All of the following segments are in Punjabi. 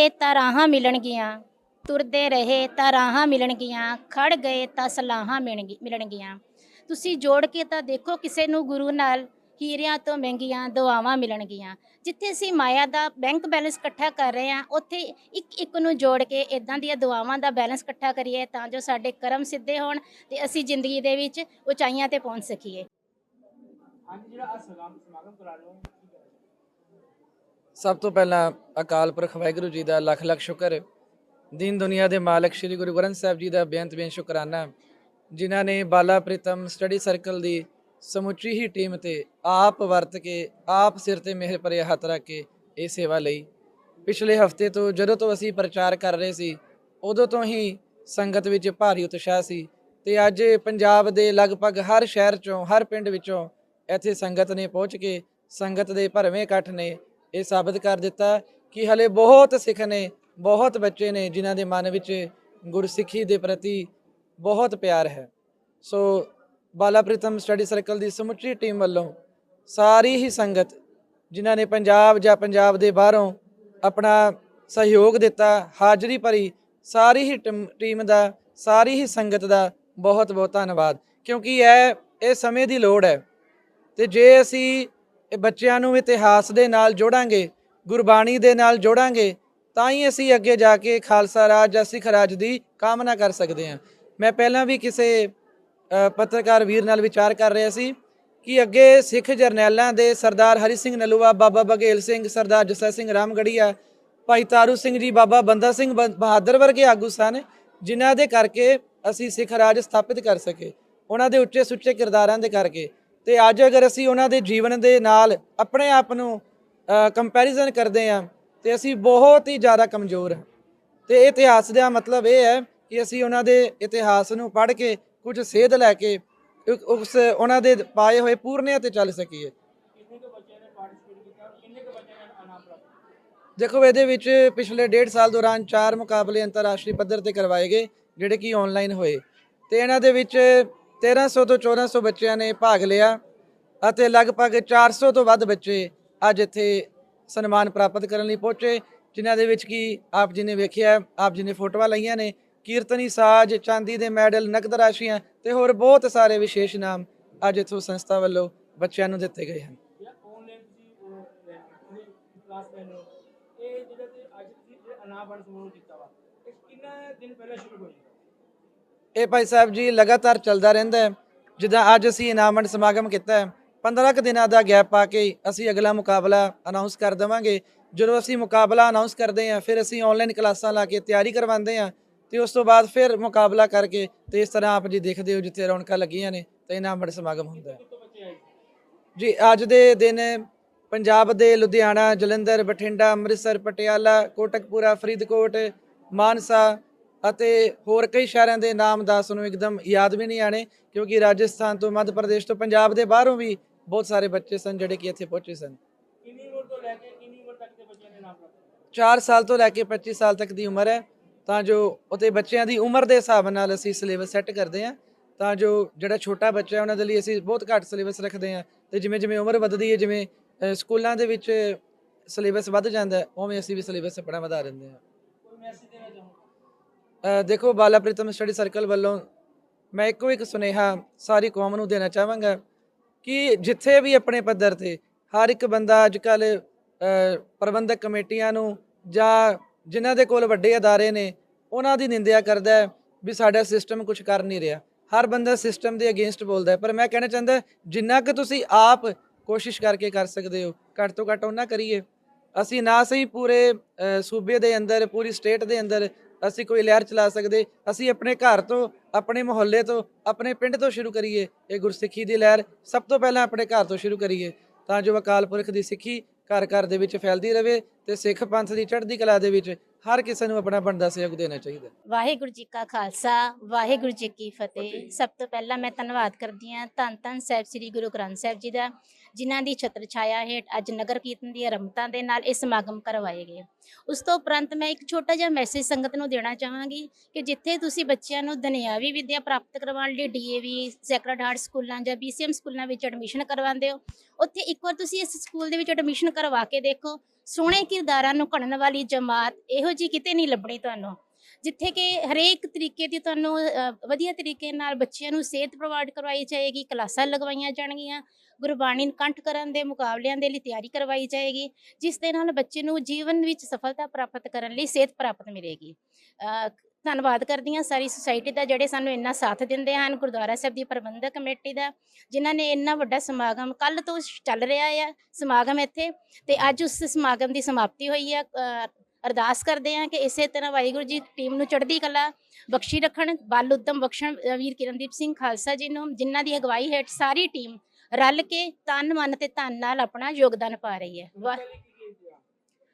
ਰਹੇ ਤਾਂ ਰਾਹਾਂ ਮਿਲਣਗੀਆਂ। ਤੁਰਦੇ ਰਹੇ ਤਾਂ ਰਾਹਾਂ ਮਿਲਣਗੀਆਂ। ਖੜ ਗਏ ਤਾਂ ਸਲਾਹਾਂ ਮਿਲਣਗੀਆਂ। ਤੁਸੀਂ ਜੋੜ ਕੇ ਤਾਂ ਦੇਖੋ ਕਿਸੇ ਨੂੰ ਗੁਰੂ ਨਾਲ ਹੀਰਿਆਂ ਤੋਂ ਮਹਿੰਗੀਆਂ ਦੁਆਵਾਂ ਮਿਲਣਗੀਆਂ। ਜਿੱਥੇ ਅਸੀਂ ਮਾਇਆ ਦਾ ਬੈਂਕ ਬੈਲੈਂਸ ਇਕੱਠਾ ਕਰ ਰਹੇ ਹਾਂ, ਉੱਥੇ ਇੱਕ ਇੱਕ ਨੂੰ ਜੋੜ ਕੇ ਇਦਾਂ ਦੀਆਂ ਦੁਆਵਾਂ ਦਾ ਬੈਲੈਂਸ ਇਕੱਠਾ ਕਰੀਏ ਤਾਂ ਜੋ ਸਾਡੇ ਕਰਮ ਸਿੱਧੇ ਹੋਣ ਤੇ ਅਸੀਂ ਜ਼ਿੰਦਗੀ ਦੇ ਵਿੱਚ ਉਚਾਈਆਂ ਤੇ ਪਹੁੰਚ ਸਕੀਏ। ਹਾਂਜੀ, ਜਿਹੜਾ ਆ ਸਮਾਗਮ ਕਰਾ ਰਹੇ ਹੋ ਸਭ ਤੋਂ ਪਹਿਲਾਂ ਅਕਾਲ ਪੁਰਖ ਵਾਹਿਗੁਰੂ ਜੀ ਦਾ ਲੱਖ ਲੱਖ ਸ਼ੁਕਰ। ਦੀਨ ਦੁਨੀਆ ਦੇ ਮਾਲਕ ਸ੍ਰੀ ਗੁਰੂ ਗ੍ਰੰਥ ਸਾਹਿਬ ਜੀ ਦਾ ਬੇਅੰਤ ਬੇਅੰਤ ਸ਼ੁਕਰਾਨਾ। ਜਿਨ੍ਹਾਂ ਨੇ ਬਾਲਾ ਪ੍ਰੀਤਮ ਸਟੱਡੀ ਸਰਕਲ ਦੀ ਸਮੁੱਚੀ ਹੀ ਟੀਮ ਤੇ ਆਪ ਵਰਤ ਕੇ, ਆਪ ਸਿਰ ਤੇ ਮਿਹਰ ਭਰੇ ਹੱਥ ਰੱਖ ਕੇ ਇਹ ਸੇਵਾ ਲਈ। ਪਿਛਲੇ ਹਫ਼ਤੇ ਤੋਂ ਜਦੋਂ ਤੋਂ ਅਸੀਂ ਪ੍ਰਚਾਰ ਕਰ ਰਹੇ ਸੀ, ਉਦੋਂ ਤੋਂ ਹੀ ਸੰਗਤ ਵਿੱਚ ਭਾਰੀ ਉਤਸ਼ਾਹ ਸੀ ਤੇ ਅੱਜ ਪੰਜਾਬ ਦੇ ਲਗਭਗ ਹਰ ਸ਼ਹਿਰ ਚੋਂ, ਹਰ ਪਿੰਡ ਵਿੱਚੋਂ ਇੱਥੇ ਸੰਗਤ ਨੇ ਪਹੁੰਚ ਕੇ ਸੰਗਤ ਦੇ ਭਰਵੇਂ ਇਕੱਠ ਨੇ ਇਹ ਸਾਬਤ ਕਰ ਦਿੱਤਾ ਕਿ ਹਲੇ ਬਹੁਤ ਸਿੱਖ ਨੇ, ਬਹੁਤ ਬੱਚੇ ਨੇ ਜਿਨ੍ਹਾਂ ਦੇ ਮਨ ਵਿੱਚ ਗੁਰਸਿੱਖੀ ਦੇ ਪ੍ਰਤੀ ਬਹੁਤ ਪਿਆਰ ਹੈ। ਸੋ ਬਾਲਾ ਪ੍ਰੀਤਮ ਸਟੱਡੀ ਸਰਕਲ ਦੀ ਸਮੁੱਚੀ ਟੀਮ ਵੱਲੋਂ ਸਾਰੀ ਹੀ ਸੰਗਤ ਜਿਨ੍ਹਾਂ ਨੇ ਪੰਜਾਬ ਜਾਂ ਪੰਜਾਬ ਦੇ ਬਾਹਰੋਂ ਆਪਣਾ ਸਹਿਯੋਗ ਦਿੱਤਾ, ਹਾਜ਼ਰੀ ਭਰੀ, ਸਾਰੀ ਹੀ ਟੀਮ- ਟੀਮ ਦਾ, ਸਾਰੀ ਹੀ ਸੰਗਤ ਦਾ ਬਹੁਤ ਬਹੁਤ ਧੰਨਵਾਦ। ਕਿਉਂਕਿ ਇਹ ਇਹ ਸਮੇਂ ਦੀ ਲੋੜ ਹੈ। ਤੇ ਜੇ ਅਸੀਂ ਇਹ ਬੱਚਿਆਂ ਨੂੰ ਇਤਿਹਾਸ ਦੇ ਨਾਲ ਜੋੜਾਂਗੇ, ਗੁਰਬਾਣੀ ਦੇ ਨਾਲ ਜੋੜਾਂਗੇ, ਤਾਂ ਹੀ ਅਸੀਂ ਅੱਗੇ ਜਾ ਕੇ ਖਾਲਸਾ ਰਾਜ ਜਾਂ ਸਿੱਖ ਰਾਜ ਦੀ ਕਾਮਨਾ ਕਰ ਸਕਦੇ ਹਾਂ। ਮੈਂ ਪਹਿਲਾਂ ਵੀ ਕਿਸੇ ਪੱਤਰਕਾਰ ਵੀਰ ਨਾਲ ਵਿਚਾਰ ਕਰ ਰਿਹਾ ਸੀ ਕਿ ਅੱਗੇ ਸਿੱਖ ਜਰਨੈਲਾਂ ਦੇ ਸਰਦਾਰ ਹਰੀ ਸਿੰਘ ਨਲੂਆ, ਬਾਬਾ ਬਘੇਲ ਸਿੰਘ, ਸਰਦਾਰ ਜਸਾ ਸਿੰਘ ਰਾਮਗੜੀਆ, ਭਾਈ ਤਾਰੂ ਸਿੰਘ ਜੀ, ਬਾਬਾ ਬੰਦਾ ਸਿੰਘ ਬ- ਬਹਾਦਰ ਵਰਗੇ ਆਗੂ ਸਨ, ਜਿਨ੍ਹਾਂ ਦੇ ਕਰਕੇ ਅਸੀਂ ਸਿੱਖ ਰਾਜ ਸਥਾਪਿਤ ਕਰ ਸਕੇ, ਉਹਨਾਂ ਦੇ ਉੱਚੇ ਸੁੱਚੇ ਕਿਰਦਾਰਾਂ ਦੇ ਕਰਕੇ। ਤੇ ਅੱਜ ਅਗਰ ਅਸੀਂ ਉਹਨਾਂ ਦੇ ਜੀਵਨ ਦੇ ਨਾਲ ਆਪਣੇ ਆਪ ਨੂੰ ਕੰਪੈਰੀਜ਼ਨ ਕਰਦੇ ਹਾਂ, ਤੇ ਅਸੀਂ ਬਹੁਤ ਹੀ ਜ਼ਿਆਦਾ ਕਮਜ਼ੋਰ ਹਾਂ। ਤੇ ਇਤਿਹਾਸ ਦਾ ਮਤਲਬ ਇਹ ਹੈ ਕਿ ਅਸੀਂ ਉਹਨਾਂ ਦੇ ਇਤਿਹਾਸ ਨੂੰ ਪੜ੍ਹ ਕੇ, ਕੁਝ ਸੇਧ ਲੈ ਕੇ ਉਸ, ਉਹਨਾਂ ਦੇ ਪਾਏ ਹੋਏ ਪੂਰਨਿਆਂ ਤੇ ਚੱਲ ਸਕੀਏ। ਦੇਖੋ, ਇਹਦੇ ਵਿੱਚ ਪਿਛਲੇ ਡੇਢ ਸਾਲ ਦੌਰਾਨ ਚਾਰ ਮੁਕਾਬਲੇ ਅੰਤਰਰਾਸ਼ਟਰੀ ਪੱਧਰ ਤੇ ਕਰਵਾਏ ਗਏ, ਜਿਹੜੇ ਕਿ ਆਨਲਾਈਨ ਹੋਏ। ਤੇ ਇਹਨਾਂ ਦੇ ਵਿੱਚ 1300 ਤੋਂ 1400 ਬੱਚਿਆਂ ਨੇ ਭਾਗ ਲਿਆ ਅਤੇ ਲਗਭਗ 400 ਤੋਂ ਵੱਧ ਬੱਚੇ ਅੱਜ ਇੱਥੇ ਸਨਮਾਨ ਪ੍ਰਾਪਤ ਕਰਨ ਲਈ ਪਹੁੰਚੇ, ਜਿਨ੍ਹਾਂ ਦੇ ਵਿੱਚ ਕੀ ਆਪ ਜੀ ਨੇ ਵੇਖਿਆ, ਆਪ ਜੀ ਨੇ ਫੋਟੋਆਂ ਲਈਆਂ ਨੇ, ਕੀਰਤਨੀ ਸਾਜ, ਚਾਂਦੀ ਦੇ ਮੈਡਲ, ਨਕਦ ਰਾਸ਼ੀਆਂ ਤੇ ਹੋਰ ਬਹੁਤ ਸਾਰੇ ਵਿਸ਼ੇਸ਼ ਨਾਮ ਅੱਜ ਇਥੋਂ ਸੰਸਥਾ ਵੱਲੋਂ ਬੱਚਿਆਂ ਨੂੰ ਦਿੱਤੇ ਗਏ ਹਨ। ਇਹ ਜਿਹੜਾ ਤੇ ਅੱਜ ਤੁਸੀਂ ਜਿਹੜਾ ਸਮੂਹ ਕੀਤਾ ਵਾ, ਇਹ ਕਿੰਨਾ ਦਿਨ ਪਹਿਲਾਂ ਸ਼ੁਰੂ ਹੋਈ? ਇਹ ਭਾਈ ਸਾਹਿਬ ਜੀ ਲਗਾਤਾਰ ਚੱਲਦਾ ਰਹਿੰਦਾ ਹੈ। ਜਿੱਦਾਂ ਅੱਜ ਅਸੀਂ ਇਨਾਮਤ ਸਮਾਗਮ ਕੀਤਾ ਹੈ 15 ਕੁ ਦਿਨਾਂ ਦਾ ਗੈਪ ਪਾ ਕੇ ਅਸੀਂ ਅਗਲਾ ਮੁਕਾਬਲਾ ਅਨਾਉਂਸ ਕਰ ਦੇਵਾਂਗੇ। ਜਦੋਂ ਅਸੀਂ ਮੁਕਾਬਲਾ ਅਨਾਉਂਸ ਕਰਦੇ ਹਾਂ, ਫਿਰ ਅਸੀਂ ਆਨਲਾਈਨ ਕਲਾਸਾਂ ਲਾ ਕੇ ਤਿਆਰੀ ਕਰਵਾਉਂਦੇ ਹਾਂ ਤੇ ਉਸ ਤੋਂ ਬਾਅਦ ਫਿਰ ਮੁਕਾਬਲਾ ਕਰਕੇ ਤੇ ਇਸ ਤਰ੍ਹਾਂ ਆਪ ਜੀ ਦੇਖਦੇ ਹੋ ਜਿੱਥੇ ਰੌਣਕਾਂ ਲੱਗੀਆਂ ਨੇ ਤੇ ਇਨਾਮਤ ਸਮਾਗਮ ਹੁੰਦਾ ਹੈ। ਜੀ, ਅੱਜ ਦੇ ਦਿਨ ਪੰਜਾਬ ਦੇ ਲੁਧਿਆਣਾ, ਜਲੰਧਰ, ਬਠਿੰਡਾ, ਅੰਮ੍ਰਿਤਸਰ, ਪਟਿਆਲਾ, ਕੋਟਕਪੂਰਾ, ਫਰੀਦਕੋਟ, ਮਾਨਸਾ ਅਤੇ ਹੋਰ ਕਈ ਸ਼ਹਿਰਾਂ ਦੇ ਨਾਮ ਦਾ ਸਾਨੂੰ ਇੱਕਦਮ ਯਾਦ ਵੀ ਨਹੀਂ ਆਣੇ ਕਿਉਂਕਿ ਰਾਜਸਥਾਨ ਤੋਂ ਮੱਧ ਪ੍ਰਦੇਸ਼ ਤੋਂ ਪੰਜਾਬ ਦੇ ਬਾਹਰੋਂ ਵੀ ਬਹੁਤ ਸਾਰੇ ਬੱਚੇ ਸਨ ਜਿਹੜੇ ਕਿ ਇੱਥੇ ਪਹੁੰਚੇ ਸਨ। ਕਿੰਨੀ ਉਮਰ ਤੋਂ ਲੈ ਕੇ ਕਿੰਨੀ ਉਮਰ ਤੱਕ ਦੇ ਬੱਚਿਆਂ ਨੇ ਇਨਾਮ ਪ੍ਰਾਪਤ ਕੀਤਾ 4 ਸਾਲ ਤੋਂ ਲੈ ਕੇ 25 ਸਾਲ ਤੱਕ ਦੀ ਉਮਰ ਹੈ ਤਾਂ ਜੋ ਉਤੇ ਬੱਚਿਆਂ ਦੀ ਉਮਰ ਦੇ ਹਿਸਾਬ ਨਾਲ ਅਸੀਂ ਸਿਲੇਬਸ ਸੈੱਟ ਕਰਦੇ ਹਾਂ ਤਾਂ ਜੋ ਜਿਹੜਾ ਛੋਟਾ ਬੱਚਾ ਹੈ ਉਹਨਾਂ ਦੇ ਲਈ ਅਸੀਂ ਬਹੁਤ ਘੱਟ ਸਿਲੇਬਸ ਰੱਖਦੇ ਹਾਂ ਤੇ ਜਿਵੇਂ ਜਿਵੇਂ ਉਮਰ ਵੱਧਦੀ ਹੈ ਜਿਵੇਂ ਸਕੂਲਾਂ ਦੇ ਵਿੱਚ ਸਿਲੇਬਸ ਵੱਧ ਜਾਂਦਾ ਹੈ, ਉਵੇਂ ਅਸੀਂ ਵੀ ਸਿਲੇਬਸ ਆਪਣਾ ਵਧਾ ਦਿੰਦੇ ਹਾਂ। ਕੋਈ ਮੈਸੇਜ ਦੇਣਾ ਚਾਹੋ ਅ, ਦੇਖੋ ਬਾਲਾ ਪ੍ਰੀਤਮ ਸਟੱਡੀ ਸਰਕਲ ਵੱਲੋਂ ਮੈਂ ਇੱਕੋ ਇੱਕ ਸੁਨੇਹਾ ਸਾਰੀ ਕੌਮ ਨੂੰ ਦੇਣਾ ਚਾਹਾਂਗਾ ਕਿ ਜਿੱਥੇ ਵੀ ਆਪਣੇ ਪੱਧਰ ਤੇ ਹਰ ਇੱਕ ਬੰਦਾ ਅੱਜ ਕੱਲ ਪ੍ਰਬੰਧਕ ਕਮੇਟੀਆਂ ਨੂੰ ਜਾਂ ਜਿਨ੍ਹਾਂ ਦੇ ਕੋਲ ਵੱਡੇ ਅਦਾਰੇ ਨੇ, ਉਹਨਾਂ ਦੀ ਨਿੰਦਿਆ ਕਰਦਾ ਹੈ ਵੀ ਸਾਡਾ ਸਿਸਟਮ ਕੁਝ ਕਰ ਨਹੀਂ ਰਿਹਾ। ਹਰ ਬੰਦਾ ਸਿਸਟਮ ਦੇ ਅਗੇਂਸਟ ਬੋਲਦਾ ਪਰ ਮੈਂ ਕਹਿਣਾ ਚਾਹੁੰਦਾ, ਜਿੰਨਾ ਕਿ ਤੁਸੀਂ ਆਪ ਕੋਸ਼ਿਸ਼ ਕਰਕੇ ਕਰ ਸਕਦੇ ਹੋ, ਘੱਟ ਤੋਂ ਘੱਟ ਉਹਨਾਂ ਕਰੀਏ। ਅਸੀਂ ਨਾ ਸਹੀ ਪੂਰੇ ਸੂਬੇ ਦੇ ਅੰਦਰ, ਪੂਰੀ ਸਟੇਟ ਦੇ ਅੰਦਰ ਅਸੀਂ ਕੋਈ ਲਹਿਰ ਚਲਾ ਸਕਦੇ, ਅਸੀਂ ਆਪਣੇ ਘਰ ਤੋਂ, ਆਪਣੇ ਮੁਹੱਲੇ ਤੋਂ, ਆਪਣੇ ਪਿੰਡ ਤੋਂ ਸ਼ੁਰੂ ਕਰੀਏ। ਇਹ ਗੁਰਸਿੱਖੀ ਦੀ ਲਹਿਰ ਸਭ ਤੋਂ ਪਹਿਲਾਂ ਆਪਣੇ ਘਰ ਤੋਂ ਸ਼ੁਰੂ ਕਰੀਏ। ਤਾਂ ਜੋ ਅਕਾਲ ਪੁਰਖ ਦੀ ਸਿੱਖੀ ਘਰ ਘਰ ਦੇ ਵਿੱਚ ਫੈਲਦੀ ਰਹੇ ਤੇ ਸਿੱਖ ਪੰਥ ਦੀ ਚੜ੍ਹਦੀ ਕਲਾ ਦੇ ਵਿੱਚ ਹਰ ਕਿਸੇ ਨੂੰ ਆਪਣਾ ਬਣਦਾ ਸਹਿਯੋਗ ਦੇਣਾ ਚਾਹੀਦਾ ਵਾਹਿਗੁਰੂ ਜੀ ਕਾ ਖਾਲਸਾ ਵਾਹਿਗੁਰੂ ਜੀ ਕੀ ਫਤਿਹ। ਸਭ ਤੋਂ ਪਹਿਲਾਂ ਮੈਂ ਧੰਨਵਾਦ ਕਰਦੀ ਹਾਂ ਧੰਨ ਧੰਨ ਸਾਹਿਬ ਸ੍ਰੀ ਗੁਰੂ ਗ੍ਰੰਥ ਸਾਹਿਬ ਜੀ ਦਾ ਜਿਨ੍ਹਾਂ ਦੀ ਛਤਰ ਛਾਇਆ ਹੇਠ ਅੱਜ ਨਗਰ ਕੀਰਤਨ ਦੀ ਆਰੰਭਤਾ ਦੇ ਨਾਲ ਇਹ ਸਮਾਗਮ ਕਰਵਾਏ ਗਏ। ਉਸ ਤੋਂ ਉਪਰੰਤ ਮੈਂ ਇੱਕ ਛੋਟਾ ਜਿਹਾ ਮੈਸੇਜ ਸੰਗਤ ਨੂੰ ਦੇਣਾ ਚਾਹਾਂਗੀ ਕਿ ਜਿੱਥੇ ਤੁਸੀਂ ਬੱਚਿਆਂ ਨੂੰ ਦੁਨਿਆਵੀ ਵਿੱਦਿਆ ਪ੍ਰਾਪਤ ਕਰਵਾਉਣ ਲਈ ਡੀਏਵੀ ਸੈਕਰਡ ਹਾਰਟ ਸਕੂਲਾਂ ਜਾਂ ਬੀਸੀਐਮ ਸਕੂਲਾਂ ਵਿੱਚ ਐਡਮਿਸ਼ਨ ਕਰਵਾਉਂਦੇ ਹੋ ਉੱਥੇ ਇੱਕ ਵਾਰ ਤੁਸੀਂ ਇਸ ਸਕੂਲ ਦੇ ਵਿੱਚ ਐਡਮਿਸ਼ਨ ਕਰਵਾ ਕੇ ਦੇਖੋ। ਸੋਹਣੇ ਕਿਰਦਾਰਾਂ ਨੂੰ ਘੜਨ ਵਾਲੀ ਜਮਾਤ ਇਹੋ ਜੀ ਕਿਤੇ ਨਹੀਂ ਲੱਭਣੀ ਤੁਹਾਨੂੰ। ਜਿੱਥੇ ਕਿ ਹਰੇਕ ਤਰੀਕੇ ਦੀ ਤੁਹਾਨੂੰ ਵਧੀਆ ਤਰੀਕੇ ਨਾਲ ਬੱਚਿਆਂ ਨੂੰ ਸਿਹਤ ਪ੍ਰੋਵਾਈਡ ਕਰਵਾਈ ਜਾਏਗੀ, ਕਲਾਸਾਂ ਲਗਵਾਈਆਂ ਜਾਣਗੀਆਂ, ਗੁਰਬਾਣੀ ਕੰਠ ਕਰਨ ਦੇ ਮੁਕਾਬਲਿਆਂ ਦੇ ਲਈ ਤਿਆਰੀ ਕਰਵਾਈ ਜਾਏਗੀ, ਜਿਸ ਦੇ ਨਾਲ ਬੱਚੇ ਨੂੰ ਜੀਵਨ ਵਿੱਚ ਸਫਲਤਾ ਪ੍ਰਾਪਤ ਕਰਨ ਲਈ ਸਿਹਤ ਪ੍ਰਾਪਤ ਮਿਲੇਗੀ। ਧੰਨਵਾਦ ਕਰਦੀ ਹਾਂ ਸਾਰੀ ਸੁਸਾਇਟੀ ਦਾ ਜਿਹੜੇ ਸਾਨੂੰ ਇੰਨਾ ਸਾਥ ਦਿੰਦੇ ਹਨ, ਗੁਰਦੁਆਰਾ ਸਾਹਿਬ ਦੀ ਪ੍ਰਬੰਧਕ ਕਮੇਟੀ ਦਾ, ਜਿਨ੍ਹਾਂ ਨੇ ਇੰਨਾ ਵੱਡਾ ਸਮਾਗਮ ਕੱਲ ਤੋਂ ਚੱਲ ਰਿਹਾ ਆ, ਸਮਾਗਮ ਇੱਥੇ, ਤੇ ਅੱਜ ਉਸ ਸਮਾਗਮ ਦੀ ਸਮਾਪਤੀ ਹੋਈ ਹੈ ਅਰਦਾਸ ਕਰਦੇ ਹਾਂ ਕਿ ਇਸੇ ਤਰ੍ਹਾਂ ਵਾਹਿਗੁਰੂ ਜੀ ਟੀਮ ਨੂੰ ਚੜ੍ਹਦੀ ਕਲਾ ਬਖਸ਼ੀ ਰੱਖਣ, ਬਲ ਉਦਮ ਬਖਸ਼ਣ ਵੀਰ ਕਿਰਨਦੀਪ ਸਿੰਘ ਖਾਲਸਾ ਜੀ ਨੂੰ, ਜਿਨ੍ਹਾਂ ਦੀ ਅਗਵਾਈ ਹੇਠ ਸਾਰੀ ਟੀਮ ਰਲ ਕੇ ਤਨ ਮਨ ਤੇ ਧਨ ਨਾਲ ਆਪਣਾ ਯੋਗਦਾਨ ਪਾ ਰਹੀ ਹੈ। ਵਾ- ਪਹਿਲੇ ਕੀ ਕੀ ਇੰਤਜ਼ਾਮ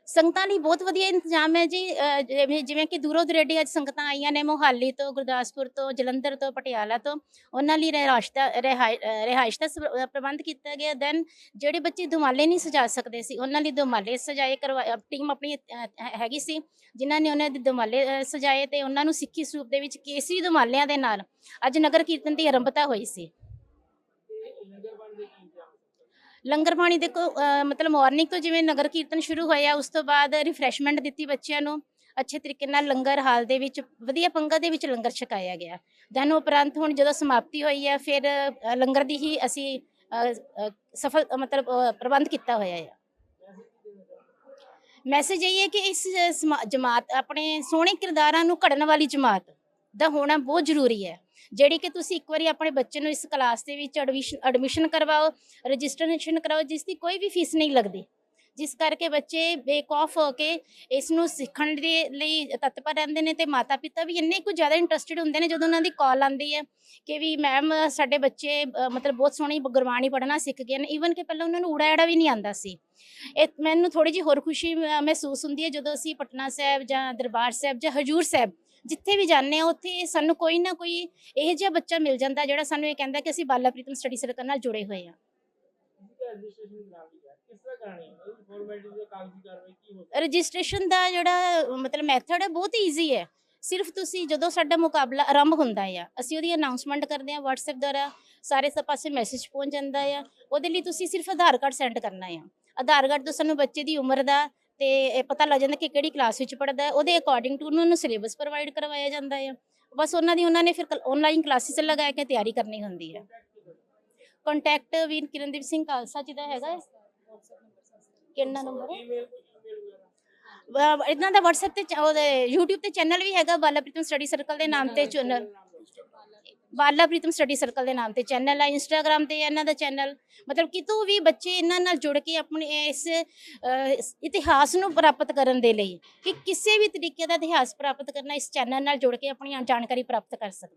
ਸੰਗਤਾਂ ਲਈ ਬਹੁਤ ਵਧੀਆ ਇੰਤਜ਼ਾਮ ਹੈ ਜੀ ਜਿਵੇਂ ਜਿਵੇਂ ਕਿ ਦੂਰੋਂ ਦੁਰੇਡੇ ਅੱਜ ਸੰਗਤਾਂ ਆਈਆਂ ਨੇ ਮੋਹਾਲੀ ਤੋਂ, ਗੁਰਦਾਸਪੁਰ ਤੋਂ, ਜਲੰਧਰ ਤੋਂ, ਪਟਿਆਲਾ ਤੋਂ, ਉਹਨਾਂ ਲਈ ਰਿਹਾਇਸ਼ ਦਾ ਰਿਹਾਇ- ਰਿਹਾਇਸ਼ ਦਾ ਸਵ- ਪ੍ਰਬੰਧ ਕੀਤਾ ਗਿਆ। ਦੈਨ ਜਿਹੜੇ ਬੱਚੇ ਦੁਮਾਲੇ ਨਹੀਂ ਸਜਾ ਸਕਦੇ ਸੀ, ਉਹਨਾਂ ਲਈ ਦੁਮਾਲੇ ਸਜਾਏ ਕਰਵਾ ਟੀਮ ਆਪਣੀ ਹੈਗੀ ਸੀ, ਜਿਨ੍ਹਾਂ ਨੇ ਉਹਨਾਂ ਦੇ ਦੁਮਾਲੇ ਸਜਾਏ ਤੇ ਉਹਨਾਂ ਨੂੰ ਸਿੱਖੀ ਸਰੂਪ ਦੇ ਵਿੱਚ ਕੇਸਰੀ ਦੁਮਾਲਿਆਂ ਦੇ ਨਾਲ ਅੱਜ ਨਗਰ ਕੀਰਤਨ ਦੀ ਆਰੰਭਤਾ ਹੋਈ ਸੀ ਤੇ ਲੰਗਰ ਬਣ ਦੇ ਕੀ ਇੰਤਜ਼ਾਮ ਲੰਗਰ ਪਾਣੀ ਦੇਖੋ, ਅਹ ਮਤਲਬ ਮਾਰਨਿੰਗ ਤੋਂ ਜਿਵੇਂ ਨਗਰ ਕੀਰਤਨ ਸ਼ੁਰੂ ਹੋਇਆ, ਉਸ ਤੋਂ ਬਾਅਦ ਰਿਫਰੈਸ਼ਮੈਂਟ ਦਿੱਤੀ ਬੱਚਿਆਂ ਨੂੰ। ਅੱਛੇ ਤਰੀਕੇ ਨਾਲ ਲੰਗਰ ਹਾਲ ਦੇ ਵਿੱਚ, ਵਧੀਆ ਪੰਗਤ ਦੇ ਵਿੱਚ ਲੰਗਰ ਛਕਾਇਆ ਗਿਆ। ਦੈਨ ਉਪਰੰਤ ਹੁਣ ਜਦੋਂ ਸਮਾਪਤੀ ਹੋਈ ਹੈ, ਫਿਰ ਲੰਗਰ ਦੀ ਹੀ ਅਸੀਂ ਸਫਲ ਮਤਲਬ ਪ੍ਰਬੰਧ ਕੀਤਾ ਹੋਇਆ ਹੈ ਮੈਸੇਜ ਇਹ ਹੈ ਕਿ ਇਸ ਸਮਾ- ਜਮਾਤ, ਆਪਣੇ ਸੋਹਣੇ ਕਿਰਦਾਰਾਂ ਨੂੰ ਘੜਨ ਵਾਲੀ ਜਮਾਤ ਦਾ ਹੋਣਾ ਬਹੁਤ ਜ਼ਰੂਰੀ ਹੈ। ਜਿਹੜੀ ਕਿ ਤੁਸੀਂ ਇੱਕ ਵਾਰੀ ਆਪਣੇ ਬੱਚੇ ਨੂੰ ਇਸ ਕਲਾਸ ਦੇ ਵਿੱਚ ਐਡਮਿਸ਼ਨ ਐਡਮਿਸ਼ਨ ਕਰਵਾਓ ਰਜਿਸਟ੍ਰੇਸ਼ਨ ਕਰਾਓ, ਜਿਸ ਦੀ ਕੋਈ ਵੀ ਫੀਸ ਨਹੀਂ ਲੱਗਦੀ। ਜਿਸ ਕਰਕੇ ਬੱਚੇ ਬੇਕੌਫ ਹੋ ਕੇ ਇਸ ਨੂੰ ਸਿੱਖਣ ਦੇ ਲਈ ਤਤਪਰ ਰਹਿੰਦੇ ਨੇ ਤੇ ਮਾਤਾ ਪਿਤਾ ਵੀ ਇੰਨੇ ਕੁ ਜ਼ਿਆਦਾ ਇੰਟਰਸਟਿਡ ਹੁੰਦੇ ਨੇ, ਜਦੋਂ ਉਹਨਾਂ ਦੀ ਕਾਲ ਆਉਂਦੀ ਹੈ ਕਿ ਵੀ ਮੈਮ ਸਾਡੇ ਬੱਚੇ ਮਤਲਬ ਬਹੁਤ ਸੋਹਣੀ ਗੁਰਬਾਣੀ ਪੜ੍ਹਨਾ ਸਿੱਖ ਗਏ ਨੇ ਈਵਨ ਕਿ ਪਹਿਲਾਂ ਉਹਨਾਂ ਨੂੰ ਊੜਾ ਐੜਾ ਵੀ ਨਹੀਂ ਆਂਦਾ ਸੀ। ਇਹ ਮੈਨੂੰ ਥੋੜੀ ਜਿਹੀ ਹੋਰ ਖੁਸ਼ੀ ਮਹਿਸੂਸ ਹੁੰਦੀ ਹੈ ਜਦੋਂ ਅਸੀਂ ਪਟਨਾ ਸਾਹਿਬ ਜਾਂ ਦਰਬਾਰ ਸਾਹਿਬ ਜਾਂ ਹਜੂਰ ਸਾਹਿਬ ਜਿੱਥੇ ਵੀ ਜਾਂਦੇ ਆ ਉੱਥੇ ਸਾਨੂੰ ਕੋਈ ਨਾ ਕੋਈ ਇਹ ਜਿਹਾ ਬੱਚਾ ਮਿਲ ਜਾਂਦਾ ਜਿਹੜਾ ਸਾਨੂੰ ਇਹ ਕਹਿੰਦਾ ਕਿ ਅਸੀਂ ਬਾਲਾ ਪ੍ਰੀਤਮ ਸਟੱਡੀ ਸਰਕਲ ਨਾਲ ਜੁੜੇ ਹੋਏ ਹਾਂ। ਰਜਿਸਟ੍ਰੇਸ਼ਨ ਦਾ ਜਿਹੜਾ, ਮਤਲਬ ਮੈਥਡ ਹੈ, ਬਹੁਤ ਈਜ਼ੀ ਹੈ। ਸਿਰਫ ਤੁਸੀਂ ਜਦੋਂ ਸਾਡਾ ਮੁਕਾਬਲਾ ਆਰੰਭ ਹੁੰਦਾ ਆ, ਅਸੀਂ ਉਹਦੀ ਅਨਾਉਂਸਮੈਂਟ ਕਰਦੇ ਆ WhatsApp ਦੁਆਰਾ ਸਾਰੇ ਸ, ਪਾਸੇ ਮੈਸੇਜ ਪਹੁੰਚ ਜਾਂਦਾ ਆ। ਉਹਦੇ ਲਈ ਤੁਸੀਂ ਸਿਰਫ ਆਧਾਰ ਕਾਰਡ ਸੈਂਡ ਕਰਨਾ ਆ। ਆਧਾਰ ਕਾਰਡ ਤੋਂ ਸਾਨੂੰ ਬੱਚੇ ਦੀ ਉਮਰ ਦਾ ਤੇ ਇਹ ਪਤਾ ਲੱਗ ਜਾਂਦਾ ਕਿ ਕਿਹੜੀ ਕਲਾਸ ਵਿੱਚ ਪੜ੍ਹਦਾ ਉਹਦੇ ਅਕੋਰਡਿੰਗ ਟੂ ਉਹਨਾਂ ਨੂੰ ਸਿਲੇਬਸ ਪ੍ਰੋਵਾਈਡ ਕਰਵਾਇਆ ਜਾਂਦਾ ਹੈ ਬਸ ਉਹਨਾਂ ਦੀ, ਉਹਨਾਂ ਨੇ ਫਿਰ ਆਨਲਾਈਨ ਕਲਾਸਿਸ ਲਗਾ ਕੇ ਤਿਆਰੀ ਕਰਨੀ ਹੁੰਦੀ ਹੈ ਕੰਟੈਕਟ ਵੀਰ ਕਿਰਨਦੀਪ ਸਿੰਘ ਖਾਲਸਾ ਜੀ ਦਾ ਹੈਗਾ ਹੈ। ਕਿੰਨਾ ਨੰਬਰ ਹੈ? ਇਹਨਾਂ ਦਾ WhatsApp ਤੇ ਚ- ਉਹਦੇ YouTube ਤੇ ਚੈਨਲ ਵੀ ਹੈਗਾ ਬਾਲਾ ਪ੍ਰੀਤਮ ਸਟੱਡੀ ਸਰਕਲ ਦੇ ਨਾਮ ਤੇ ਚੈਨਲ ਬਾਲਾ ਪ੍ਰੀਤਮ ਸਟੱਡੀ ਸਰਕਲ ਦੇ ਨਾਮ ਤੇ ਚੈਨਲ ਹੈ Instagram ਤੇ ਇਹਨਾਂ ਦਾ ਚੈਨਲ। ਮਤਲਬ ਕਿਤੋਂ ਵੀ ਬੱਚੇ ਇਹਨਾਂ ਨਾਲ ਜੁੜ ਕੇ ਆਪਣੇ ਇਸ ਇਸ ਇਤਿਹਾਸ ਨੂੰ ਪ੍ਰਾਪਤ ਕਰਨ ਦੇ ਲਈ ਕਿ ਕਿਸੇ ਵੀ ਤਰੀਕੇ ਦਾ ਇਤਿਹਾਸ ਪ੍ਰਾਪਤ ਕਰਨਾ, ਇਸ ਚੈਨਲ ਨਾਲ ਜੁੜ ਕੇ ਆਪਣੀ ਜਾਣਕਾਰੀ ਪ੍ਰਾਪਤ ਕਰ ਸਕਦੇ।